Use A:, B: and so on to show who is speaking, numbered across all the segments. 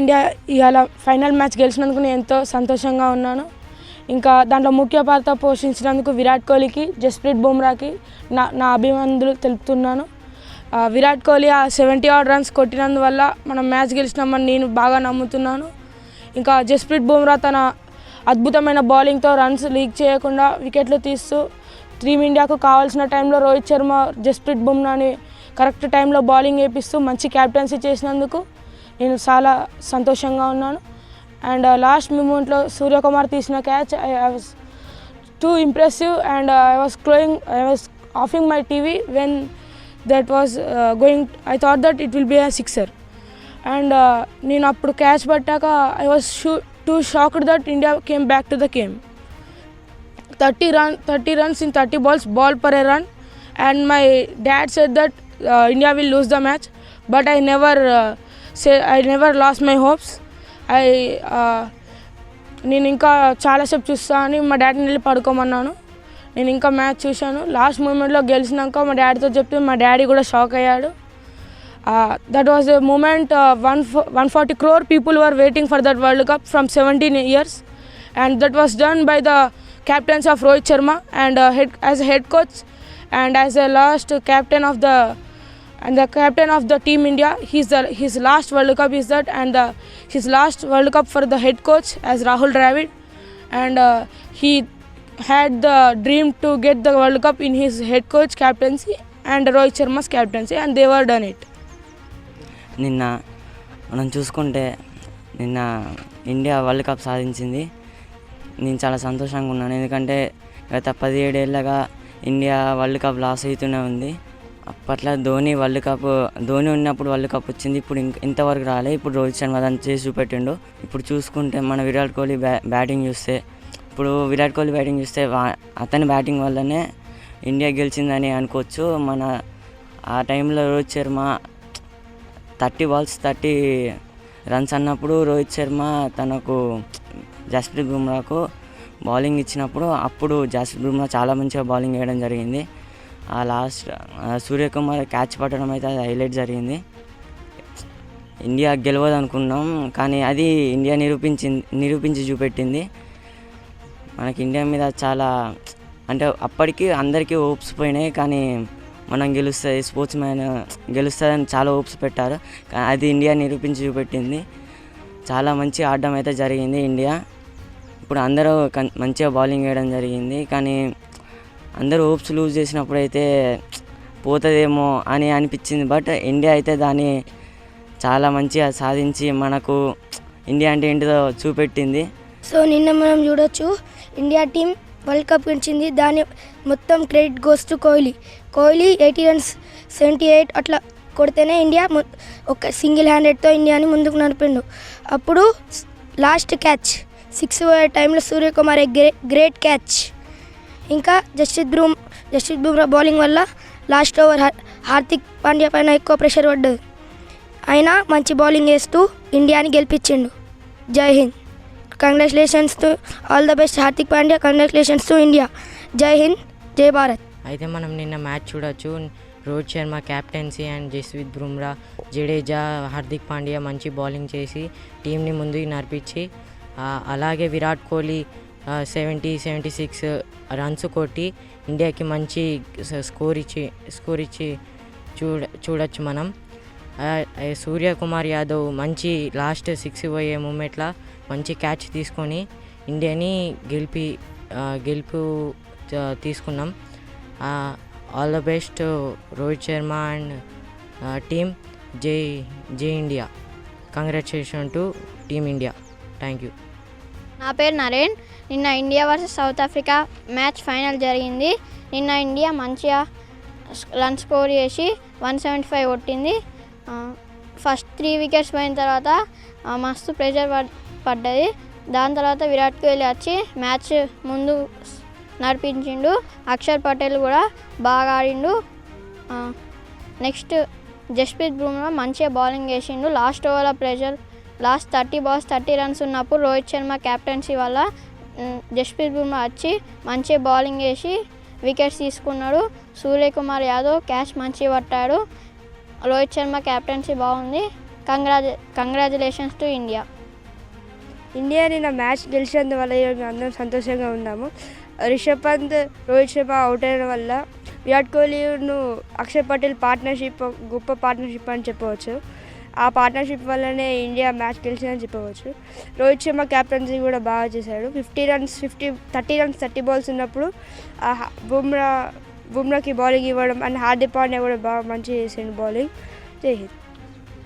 A: India ఇవాళ final match గెలిచినందుకు నేను ఎంతో సంతోషంగా ఉన్నాను. ఇంకా దాంట్లో ముఖ్య పాత్ర పోషించినందుకు విరాట్ కోహ్లీకి జస్ప్రీత్ బుమ్రాకి నా నా అభిమానులు తెలుపుతున్నాను. విరాట్ కోహ్లీ ఆ సెవెంటీ ఆర్ రన్స్ కొట్టినందువల్ల మనం మ్యాచ్ గెలిచినామని నేను బాగా నమ్ముతున్నాను. ఇంకా జస్ప్రీత్ బుమ్రా తన అద్భుతమైన బౌలింగ్తో రన్స్ లీక్ చేయకుండా వికెట్లు తీస్తూ టీమిండియాకు కావాల్సిన టైంలో రోహిత్ శర్మ జస్ప్రీత్ బుమ్రాని కరెక్ట్ టైంలో బౌలింగ్ వేపిస్తూ మంచి క్యాప్టెన్సీ చేసినందుకు నేను చాలా సంతోషంగా ఉన్నాను. అండ్ లాస్ట్ మూమెంట్లో సూర్యకుమార్ తీసిన catch I was too impressive and I was cloying I was huffing my TV when that was going I thought that it will be a sixer and నేను అప్పుడు catch పట్టాక I was so too shocked that India came back to the game thirty run thirty runs in thirty balls ball per a run and my dad said that India will lose the match but I never say I never lose my hopes I నేను ఇంకా చాలాసేపు చూస్తా అని మా డాడీని వెళ్ళి పడుకోమన్నాను. నేను ఇంకా మ్యాచ్ చూశాను. లాస్ట్ మూమెంట్లో గెలిచినాక మా డాడీతో చెప్తే మా డాడీ కూడా షాక్ అయ్యాడు. That was a moment one one forty crore people were waiting for that world cup from seventeen years and that was done by the captains of Rohit Sharma and head as head coach and as a last captain of the and the captain of the team India. He's the his last World Cup is that and the, his last World Cup for the head coach as Rahul Dravid and uh, he had the dream to get the World Cup in his head coach captaincy and Rohit Sharma's captaincy and they were done it.
B: నిన్న మనం చూసుకుంటే నిన్న India world cup సాధించింది నేను చాలా సంతోషంగా ఉన్నాను ఎందుకంటే గత పదిహేడేళ్ళగా ఇండియా వరల్డ్ కప్ లాస్ అవుతూనే ఉంది అప్పట్లో ధోని వరల్డ్ కప్ ధోని ఉన్నప్పుడు వరల్డ్ కప్ వచ్చింది. ఇప్పుడు ఇంక ఇంతవరకు రాలే. ఇప్పుడు రోహిత్ శర్మ దాన్ని చేసి చూపెట్టిండు. ఇప్పుడు చూసుకుంటే మన విరాట్ కోహ్లీ బ్యా బ్యాటింగ్ చూస్తే ఇప్పుడు విరాట్ కోహ్లీ బ్యాటింగ్ చూస్తే అతని బ్యాటింగ్ వల్లనే ఇండియా గెలిచిందని అనుకోవచ్చు. మన ఆ టైంలో Rohit Sharma thirty balls thirty runs అన్నప్పుడు రోహిత్ శర్మ తనకు జస్ప్రీత్ బుమ్రాకు బౌలింగ్ ఇచ్చినప్పుడు అప్పుడు జస్ప్రీత్ బుమ్రా చాలా మంచిగా బౌలింగ్ వేయడం జరిగింది. ఆ లాస్ట్ సూర్యకుమార్ క్యాచ్ పట్టడం అయితే అది హైలైట్ జరిగింది. ఇండియా గెలవదు అనుకున్నాం కానీ అది ఇండియా నిరూపించింది నిరూపించి చూపెట్టింది. మనకి ఇండియా మీద చాలా అంటే అప్పటికి అందరికీ హోప్స్ పోయినాయి కానీ మనం గెలుస్తుంది స్పోర్ట్స్ మ్యాన్ గెలుస్తుందని చాలా హోప్స్ పెట్టారు. కానీ అది ఇండియా నిరూపించి చూపెట్టింది. చాలా మంచి ఆడడం అయితే జరిగింది ఇండియా ఇప్పుడు అందరూ కన్- మంచిగా బౌలింగ్ వేయడం జరిగింది కానీ అందరూ హోప్స్ లూజ్ చేసినప్పుడు అయితే పోతుందేమో అని అనిపించింది. బట్ ఇండియా అయితే దాన్ని చాలా మంచిగా సాధించి మనకు ఇండియా అంటే ఏంటిదో చూపెట్టింది.
C: సో నిన్న మనం చూడొచ్చు ఇండియా టీం వరల్డ్ కప్ గెలిచింది. దాని మొత్తం credit goes to Kohli. Kohli eighty runs seventy eight అట్లా కొడితేనే ఇండియా ఒక సింగిల్ హ్యాండెడ్తో ఇండియాని ముందుకు నడిపిండు. అప్పుడు లాస్ట్ క్యాచ్ సిక్స్ టైంలో సూర్యకుమార్ గ్రే గ్రేట్ క్యాచ్. ఇంకా జస్టిత్ బ్రూమ్ జస్టిత్ బుమ్రా బౌలింగ్ వల్ల లాస్ట్ ఓవర్ హార్దిక్ పాండ్యా పైన ఎక్కువ ప్రెషర్ పడ్డది. అయినా మంచి బౌలింగ్ వేస్తూ ఇండియాని గెలిపించిండు. జై Hind. Congratulations to all the best Hardik Pandya congratulations to India. జై హింద్ జై భారత్.
D: అయితే మనం నిన్న మ్యాచ్ చూడొచ్చు. రోహిత్ శర్మ క్యాప్టెన్సీ అండ్ జస్విత్ బుమ్రా జడేజా హార్దిక్ పాండ్యా మంచి బౌలింగ్ చేసి టీంని ముందుకు నడిపించి అలాగే Virat Kohli seventy seventy six runs కొట్టి ఇండియాకి మంచి స్కోర్ ఇచ్చి స్కోర్ ఇచ్చి చూడ చూడొచ్చు మనం. సూర్యకుమార్ యాదవ్ మంచి లాస్ట్ సిక్స్ పోయే మూమెంట్లో మంచి క్యాచ్ తీసుకొని ఇండియాని గెలిపి గెలుపు తీసుకున్నాం. All the best Rohit Sharma and team జై జై India. Congratulation to team India thank you
E: నా పేరు నరేన్. నిన్న India versus South Africa match final జరిగింది. నిన్న ఇండియా మంచిగా రన్ స్కోర్ చేసి వన్ సెవెంటీ ఫైవ్ కొట్టింది. ఫస్ట్ త్రీ వికెట్స్ పోయిన తర్వాత మస్తు ప్రెషర్ పడ్ పడ్డది. దాని తర్వాత విరాట్ కోహ్లీ వచ్చి మ్యాచ్ ముందు నడిపించిండు. అక్షర్ పటేల్ కూడా బాగా ఆడిండు. నెక్స్ట్ జస్ప్రీత్ బుమ్రా మంచిగా బౌలింగ్ వేసిండు లాస్ట్ ఓవర్లో pressure last thirty balls thirty runs ఉన్నప్పుడు రోహిత్ శర్మ కెప్టెన్సీ వల్ల జస్ప్రీత్ బుమ్రా వచ్చి మంచిగా బౌలింగ్ వేసి వికెట్స్ తీసుకున్నాడు. సూర్యకుమార్ యాదవ్ క్యాచ్ మంచిగా పట్టాడు. రోహిత్ శర్మ క్యాప్టెన్సీ బాగుంది. Congrats congratulations to India.
F: India నిన్న మ్యాచ్ గెలిచినందువల్ల ఈరోజు అందరం సంతోషంగా ఉన్నాము. రిషబ్ పంత్ రోహిత్ శర్మ అవుట్ అయిన వల్ల విరాట్ కోహ్లీను అక్షయ్ పటేల్ పార్ట్నర్షిప్ గొప్ప పార్ట్నర్షిప్ అని చెప్పవచ్చు. ఆ పార్ట్నర్షిప్ వల్లనే ఇండియా మ్యాచ్ గెలిచిందని చెప్పవచ్చు. రోహిత్ శర్మ క్యాప్టెన్సీ కూడా బాగా చేశాడు. Fifty runs fifty thirty runs thirty balls ఉన్నప్పుడు ఆ బుమ్రా బుమ్రాకి బౌలింగ్ ఇవ్వడం అండ్ హార్దిక్ పాండ్యా కూడా బాగా మంచిగా చేసాడు బౌలింగ్ జై Hind.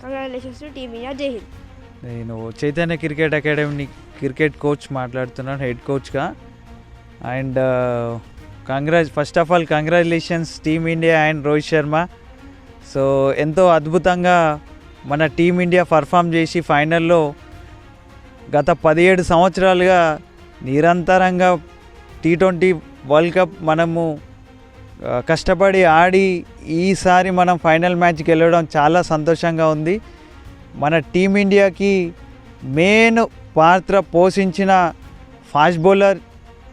F: Congratulations to team India జై హింద్.
G: నేను Chaitanya cricket academy cricket coach మాట్లాడుతున్నాను హెడ్ కోచ్గా and congrats first of all congratulations team India and Rohit Sharma. So ఎంతో అద్భుతంగా మన టీమిండియా పర్ఫామ్ చేసి ఫైనల్లో గత పదిహేడు సంవత్సరాలుగా నిరంతరంగా టీ ట్వంటీ వరల్డ్ కప్ మనము కష్టపడి ఆడి ఈసారి మనం ఫైనల్ మ్యాచ్కి వెళ్ళడం చాలా సంతోషంగా ఉంది. మన టీమిండియాకి మెయిన్ పాత్ర పోషించిన fast bowler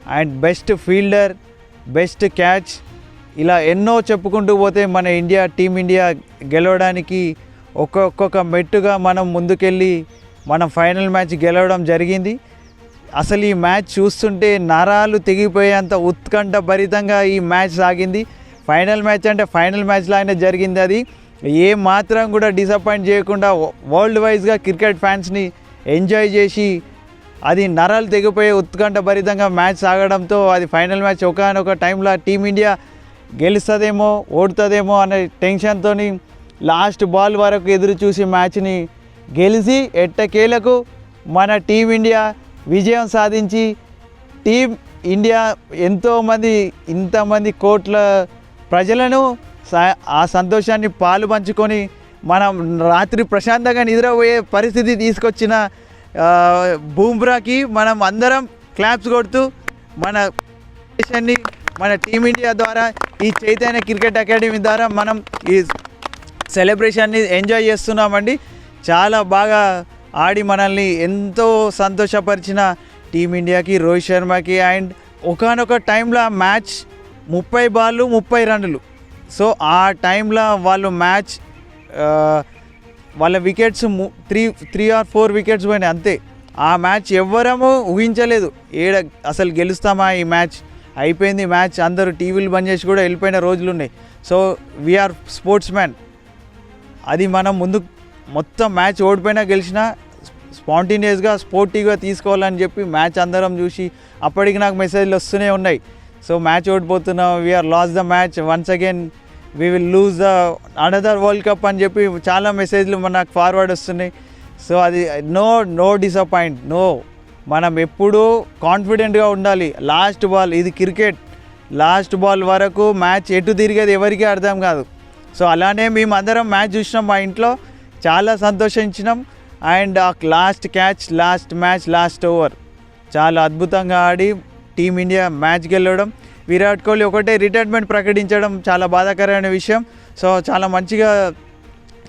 G: and best fielder best catch ఇలా ఎన్నో చెప్పుకుంటూ పోతే మన ఇండియా టీమిండియా గెలవడానికి ఒక్కొక్క మెట్టుగా మనం ముందుకెళ్ళి మనం ఫైనల్ మ్యాచ్ గెలవడం జరిగింది. అసలు ఈ మ్యాచ్ చూస్తుంటే నరాలు తెగిపోయేంత ఉత్కంఠ భరితంగా ఈ మ్యాచ్ సాగింది. ఫైనల్ మ్యాచ్ అంటే ఫైనల్ మ్యాచ్ లాగానే జరిగింది అది. ఏ మాత్రం కూడా డిసప్పాయింట్ చేయకుండా వరల్డ్ వైజ్గా క్రికెట్ ఫ్యాన్స్ని ఎంజాయ్ చేసి అది నరాలు తెగిపోయే ఉత్కంఠ భరితంగా మ్యాచ్ సాగడంతో అది ఫైనల్ మ్యాచ్ ఒకనొక టైంలో టీమిండియా గెలుస్తుందేమో ఓడుతుందేమో అనే టెన్షన్తో లాస్ట్ బాల్ వరకు ఎదురు చూసి మ్యాచ్ని గెలిచి ఎట్టకేలకు మన టీమిండియా విజయం సాధించి టీం ఇండియా ఎంతోమంది ఇంతమంది కోట్ల ప్రజలను ఆ సంతోషాన్ని పాలు పంచుకొని మనం రాత్రి ప్రశాంతంగా నిద్రపోయే పరిస్థితి తీసుకొచ్చిన బూమ్రాకి మనం అందరం క్లాప్స్ కొడుతూ మన దేశాన్ని మన టీమిండియా ద్వారా ఈ చైతన్య క్రికెట్ అకాడమీ ద్వారా మనం ఈ సెలబ్రేషన్ని ఎంజాయ్ చేస్తున్నామండి. చాలా బాగా ఆడి మనల్ని ఎంతో సంతోషపరిచిన టీమిండియాకి రోహిత్ శర్మకి అండ్ ఒకనొక టైంలో మ్యాచ్ ముప్పై బాళ్ళు ముప్పై రన్నులు. సో ఆ టైంలో వాళ్ళు మ్యాచ్ వాళ్ళ wickets three three or four wickets పోయినాయి అంతే. ఆ మ్యాచ్ ఎవ్వరము ఊహించలేదు. ఏడ అసలు గెలుస్తామా ఈ మ్యాచ్? అయిపోయింది మ్యాచ్. అందరూ టీవీలు బంద్ చేసి కూడా వెళ్ళిపోయిన రోజులు ఉన్నాయి సో వీఆర్ స్పోర్ట్స్ మ్యాన్ అది మనం ముందు మొత్తం మ్యాచ్ ఓడిపోయినా గెలిచినా స్పాంటేనియస్గా స్పోర్టివ్గా తీసుకోవాలని చెప్పి మ్యాచ్ అందరం చూసి అప్పటికి నాకు మెసేజ్లు వస్తూనే ఉన్నాయి. So match ఓడిపోతున్నాం we're lose the match once again we will lose the another world cup అని చెప్పి చాలా మెసేజ్లు నాకు ఫార్వర్డ్ వస్తున్నాయి. సో అది నో నో డిసప్పాయింట్ నో మనం ఎప్పుడూ కాన్ఫిడెంట్గా ఉండాలి. లాస్ట్ బాల్ ఇది క్రికెట్ లాస్ట్ బాల్ వరకు మ్యాచ్ ఎటు తిరిగేది ఎవరికీ అర్థం కాదు. సో అలానే మేము అందరం మ్యాచ్ చూసినాం మా ఇంట్లో. చాలా సంతోషించినాం. అండ్ ఆ last catch last match last over. చాలా అద్భుతంగా ఆడి టీమిండియా మ్యాచ్ గెలవడం. విరాట్ కోహ్లీ ఒకటే రిటైర్మెంట్ ప్రకటించడం చాలా బాధాకరమైన విషయం. సో చాలా మంచిగా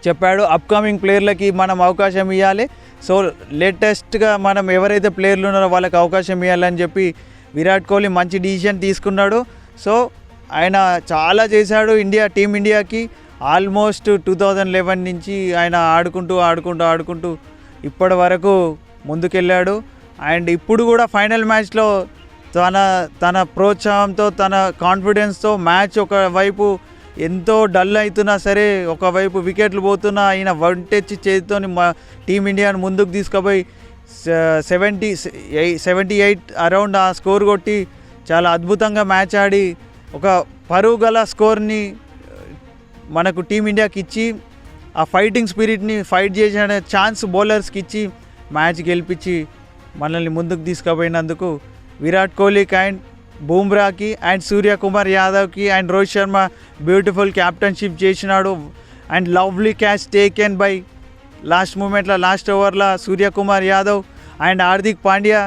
G: చెప్పాడు. అప్కమింగ్ ప్లేయర్లకి మనం అవకాశం ఇవ్వాలి సో లేటెస్ట్గా మనం ఎవరైతే ప్లేయర్లు ఉన్నారో వాళ్ళకి అవకాశం ఇవ్వాలని చెప్పి విరాట్ కోహ్లీ మంచి డిసిషన్ తీసుకున్నాడు. సో ఆయన చాలా చేశాడు ఇండియా టీమిండియాకి ఆల్మోస్ట్ టూ థౌజండ్ లెవెన్ నుంచి ఆయన ఆడుకుంటూ ఆడుకుంటూ ఆడుకుంటూ ఇప్పటి వరకు ముందుకెళ్ళాడు. అండ్ ఇప్పుడు కూడా ఫైనల్ మ్యాచ్లో తన తన ప్రోత్సాహంతో తన కాన్ఫిడెన్స్తో మ్యాచ్ ఒకవైపు ఎంతో డల్ అవుతున్నా సరే ఒకవైపు వికెట్లు పోతున్నా ఆయన వంటెచ్చి చేతితోని మా టీమిండియాను ముందుకు తీసుకుపోయి సెవెంటీ సెవెంటీ ఎయిట్ అరౌండ్ ఆ స్కోర్ కొట్టి చాలా అద్భుతంగా మ్యాచ్ ఆడి ఒక పరువు గల స్కోర్ని మనకు టీమిండియాకి ఇచ్చి ఆ ఫైటింగ్ స్పిరిట్ని ఫైట్ చేసిన ఛాన్స్ బౌలర్స్కి ఇచ్చి మ్యాచ్ గెలిపించి మనల్ని ముందుకు తీసుకుపోయినందుకు విరాట్ కోహ్లీకి అండ్ బూమ్రాకి and Suryakumar యాదవ్కి and Rohit Sharma beautiful captainship చేసినాడు. And lovely catch taken by last మూమెంట్లో లాస్ట్ ఓవర్లో Suryakumar Yadav and Hardik Pandya.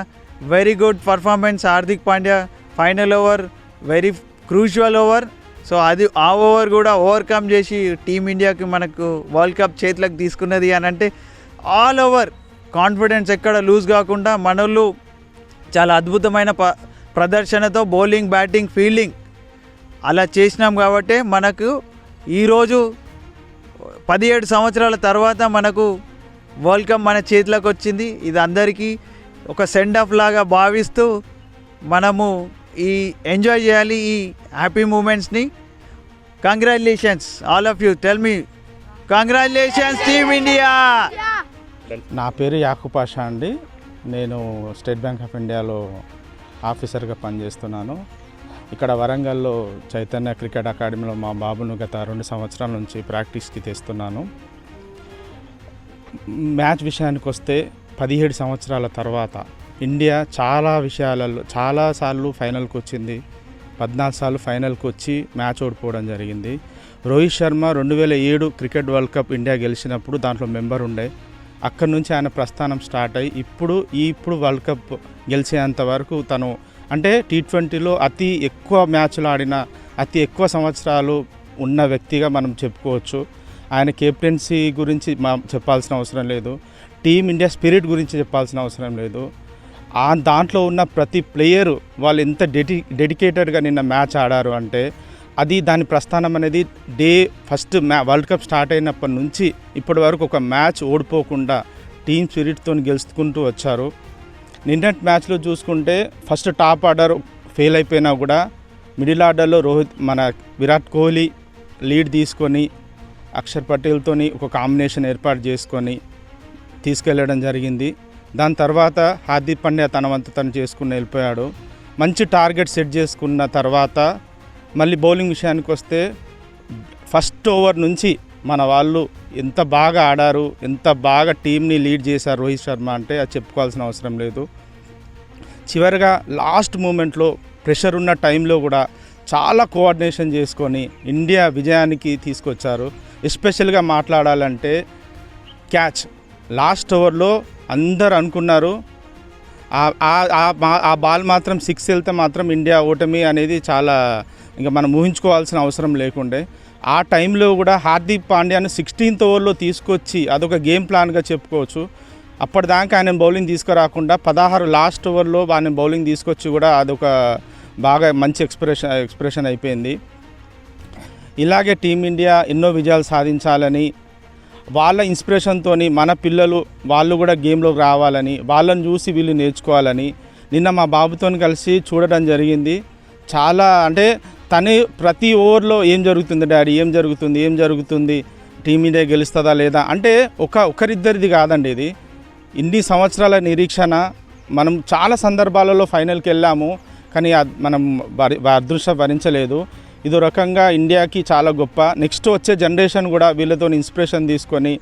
G: Very good performance Hardik Pandya. Final over very crucial over. So అది ఆ ఓవర్ కూడా overcome చేసి టీమిండియాకి మనకు world cup చేతులకు తీసుకున్నది అని అంటే ఆల్ ఓవర్ కాన్ఫిడెన్స్ ఎక్కడ లూజ్ కాకుండా మనోళ్ళు చాలా అద్భుతమైన ప ప్రదర్శనతో బౌలింగ్ బ్యాటింగ్ ఫీల్డింగ్ అలా చేసినాం కాబట్టి మనకు ఈరోజు పదిహేడు సంవత్సరాల తర్వాత మనకు వరల్డ్ కప్ మన చేతిలోకి వచ్చింది. ఇది అందరికీ ఒక సెండ్ ఆఫ్ లాగా భావిస్తూ మనము ఈ ఎంజాయ్ చేయాలి ఈ happy మూమెంట్స్ని congratulations all of you tell me congratulations team India
H: నా పేరు యాకూబ్ పాషా అండి. నేను స్టేట్ బ్యాంక్ ఆఫ్ ఇండియాలో ఆఫీసర్గా పనిచేస్తున్నాను. ఇక్కడ వరంగల్లో చైతన్య క్రికెట్ అకాడమీలో మా బాబును గత రెండు సంవత్సరాల నుంచి ప్రాక్టీస్కి తెస్తున్నాను. మ్యాచ్ విషయానికి వస్తే పదిహేడు సంవత్సరాల తర్వాత ఇండియా చాలా విషయాలలో చాలాసార్లు ఫైనల్కి వచ్చింది. పద్నాలుగు సార్లు ఫైనల్కి వచ్చి మ్యాచ్ ఓడిపోవడం జరిగింది. రోహిత్ శర్మ రెండు వేల ఏడు క్రికెట్ వరల్డ్ కప్ ఇండియా గెలిచినప్పుడు దాంట్లో మెంబర్ ఉండే. అక్కడి నుంచి ఆయన ప్రస్థానం స్టార్ట్ అయ్యి ఇప్పుడు ఈ ఇప్పుడు వరల్డ్ కప్ గెలిచేంత వరకు తను అంటే టీ ట్వంటీలో అతి ఎక్కువ మ్యాచ్లు ఆడిన అతి ఎక్కువ సంవత్సరాలు ఉన్న వ్యక్తిగా మనం చెప్పుకోవచ్చు. ఆయన కెప్టెన్సీ గురించి మా చెప్పాల్సిన అవసరం లేదు. టీమ్ ఇండియా స్పిరిట్ గురించి చెప్పాల్సిన అవసరం లేదు. ఆ దాంట్లో ఉన్న ప్రతి ప్లేయరు వాళ్ళు ఎంత డెడి డెడికేటెడ్గా నిన్న మ్యాచ్ ఆడారు అంటే అది దాని ప్రస్థానం అనేది డే ఫస్ట్ మ్యా వరల్డ్ కప్ స్టార్ట్ అయినప్పటి నుంచి ఇప్పటి వరకు ఒక మ్యాచ్ ఓడిపోకుండా టీమ్ స్పిరిట్తో గెలుచుకుంటూ వచ్చారు. నిన్నటి మ్యాచ్లో చూసుకుంటే ఫస్ట్ టాప్ ఆర్డర్ ఫెయిల్ అయిపోయినా కూడా మిడిల్ ఆర్డర్లో రోహిత్ మన విరాట్ కోహ్లీ లీడ్ తీసుకొని అక్షర్ పటేల్తోని ఒక కాంబినేషన్ ఏర్పాటు చేసుకొని తీసుకెళ్ళడం జరిగింది. దాని తర్వాత హార్దిక్ పాండ్యా తన వంతు తను చేసుకుని వెళ్ళిపోయాడు. మంచి టార్గెట్ సెట్ చేసుకున్న తర్వాత మళ్ళీ బౌలింగ్ విషయానికి వస్తే ఫస్ట్ ఓవర్ నుంచి మన వాళ్ళు ఎంత బాగా ఆడారు ఎంత బాగా టీంని లీడ్ చేశారు రోహిత్ శర్మ అంటే అది చెప్పుకోవాల్సిన అవసరం లేదు. చివరిగా లాస్ట్ మూమెంట్లో ప్రెషర్ ఉన్న టైంలో కూడా చాలా కోఆర్డినేషన్ చేసుకొని ఇండియా విజయానికి తీసుకొచ్చారు. ఎస్పెషల్గా మాట్లాడాలంటే క్యాచ్. లాస్ట్ ఓవర్లో అందరు అనుకున్నారు. ఆ- ఆ- బాల్ మాత్రం సిక్స్ వెళ్తే మాత్రం ఇండియా ఓటమి అనేది చాలా ఇంకా మనం ఊహించుకోవాల్సిన అవసరం లేకుండే. ఆ టైంలో కూడా హార్దిక్ పాండ్యాను సిక్స్టీన్త్ ఓవర్లో తీసుకొచ్చి అదొక గేమ్ ప్లాన్గా చెప్పుకోవచ్చు. అప్పటిదాకా ఆయన బౌలింగ్ తీసుకురాకుండా పదహారు లాస్ట్ ఓవర్లో ఆయన బౌలింగ్ తీసుకొచ్చి కూడా అదొక బాగా మంచి ఎక్స్ప్రెషన్ ఎక్స్ప్రెషన్ అయిపోయింది. ఇలాగే టీమిండియా ఎన్నో విజయాలు సాధించాలని వాళ్ళ ఇన్స్పిరేషన్తో మన పిల్లలు వాళ్ళు కూడా గేమ్లోకి రావాలని వాళ్ళని చూసి వీళ్ళు నేర్చుకోవాలని నిన్న మా బాబుతో కలిసి చూడడం జరిగింది. చాలా అంటే తనే ప్రతి ఓవర్లో ఏం జరుగుతుంది డాడీ ఏం జరుగుతుంది ఏం జరుగుతుంది టీమిండియా గెలుస్తుందా లేదా అంటే ఒక ఒకరిద్దరిది కాదండి ఇది. ఇన్ని సంవత్సరాల నిరీక్షణ మనం చాలా సందర్భాలలో ఫైనల్కి వెళ్ళాము కానీ మనం వరి అదృష్టం భరించలేదు ఇదో రకంగా ఇండియాకి చాలా గొప్ప. నెక్స్ట్ వచ్చే జనరేషన్ కూడా వీళ్ళతో ఇన్స్పిరేషన్ తీసుకొని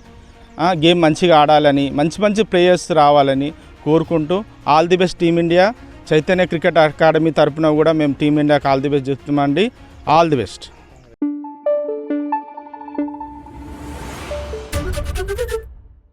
H: గేమ్ మంచిగా ఆడాలని మంచి మంచి ప్లేయర్స్ రావాలని కోరుకుంటూ all the best team India Chaitanya cricket academy తరపున కూడా మేము టీమిండియాకి ఆల్ ది బెస్ట్ చెప్తున్నామండి ఆల్ ది బెస్ట్